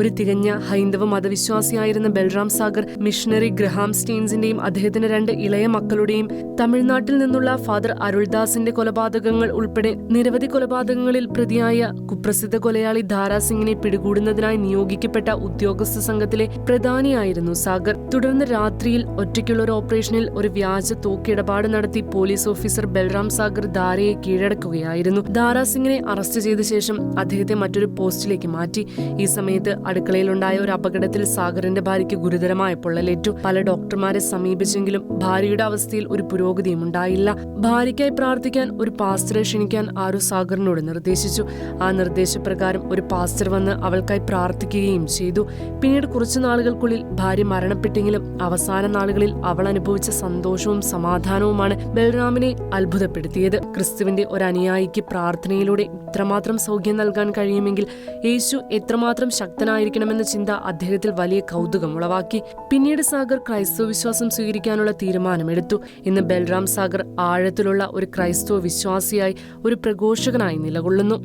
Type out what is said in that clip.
ഒരു തികഞ്ഞ ഹൈന്ദവ മതവിശ്വാസിയായിരുന്ന ബൽറാം സാഗർ മിഷണറി ഗ്രഹാം സ്റ്റീൻസിന്റെയും അദ്ദേഹത്തിന്റെ രണ്ട് ഇളയ മക്കളുടെയും തമിഴ്നാട്ടിൽ നിന്നുള്ള ഫാദർ അരുൾദാസിന്റെ കൊലപാതകങ്ങൾ ഉൾപ്പെടെ നിരവധി കൊലപാതകങ്ങളിൽ പ്രതിയായ കുപ്രസിദ്ധ കൊലയാളി ധാരാ സിംഗിനെ പിടികൂടുന്നതിനായി നിയോഗിക്കപ്പെട്ട ഉദ്യോഗസ്ഥ സംഘത്തിലെ പ്രധാനിയായിരുന്നു സാഗർ. തുടർന്ന് രാത്രിയിൽ ഒറ്റയ്ക്കുള്ള ഒരു ഓപ്പറേഷനിൽ ഒരു വ്യാജ തോക്കിടപാട് നടത്തി പോലീസ് ഓഫീസർ ബൽറാം സാഗർ ധാരയെ കീഴടക്കുകയായിരുന്നു. ധാരാ സിംഗിനെ അറസ്റ്റ് ചെയ്ത ശേഷം അദ്ദേഹത്തെ മറ്റൊരു പോസ്റ്റിലേക്ക് മാറ്റി. ഈ സമയത്ത് അടുക്കളയിലുണ്ടായ ഒരു അപകടത്തിൽ സാഗറിന്റെ ഭാര്യയ്ക്ക് ഗുരുതരമായ പൊള്ളലേറ്റു. പല ഡോക്ടർമാരെ സമീപിച്ചെങ്കിലും ഭാര്യയുടെ അവസ്ഥയിൽ ഒരു പുരോഗതിയും ഉണ്ടായില്ല. ഭാര്യയ്ക്കായി പ്രാർത്ഥിക്കാൻ ഒരു പാസ്റ്ററെ ക്ഷണിക്കാൻ ആരു സാഗറിനോട് നിർദ്ദേശിച്ചു. ആ നിർദ്ദേശപ്രകാരം ഒരു പാസ്റ്റർ വന്ന് അവൾക്കായി പ്രാർത്ഥിക്കുകയും ചെയ്തു. പിന്നീട് കുറച്ചു നാളുകൾക്കുള്ളിൽ ഭാര്യ മരണപ്പെട്ടെങ്കിലും അവസാന നാളുകളിൽ അവൾ അനുഭവിച്ച സന്തോഷവും സമാധാനവുമാണ് ബൽറാമിനെ അത്ഭുതപ്പെടുത്തിയത്. ക്രിസ്തുവിന്റെ ഒരു അനുയായിക്ക് പ്രാർത്ഥനയിലൂടെ ഇത്രമാത്രം സൗഖ്യം നൽകാൻ കഴിയുമെങ്കിൽ യേശു എത്രമാത്രം ശക്തനായിരിക്കണമെന്ന ചിന്ത അദ്ദേഹത്തിൽ വലിയ കൗതുകം ഉളവാക്കി. പിന്നീട് സാഗർ ക്രൈസ്തവ വിശ്വാസം സ്വീകരിക്കാനുള്ള തീരുമാനമെടുത്തു. ഇന്ന് ബൽറാം സാഗർ ആഴത്തിലുള്ള ഒരു ക്രൈസ്തവ വിശ്വാസിയായി ഒരു പ്രഘോഷകനായി നിലകൊള്ളുന്നു.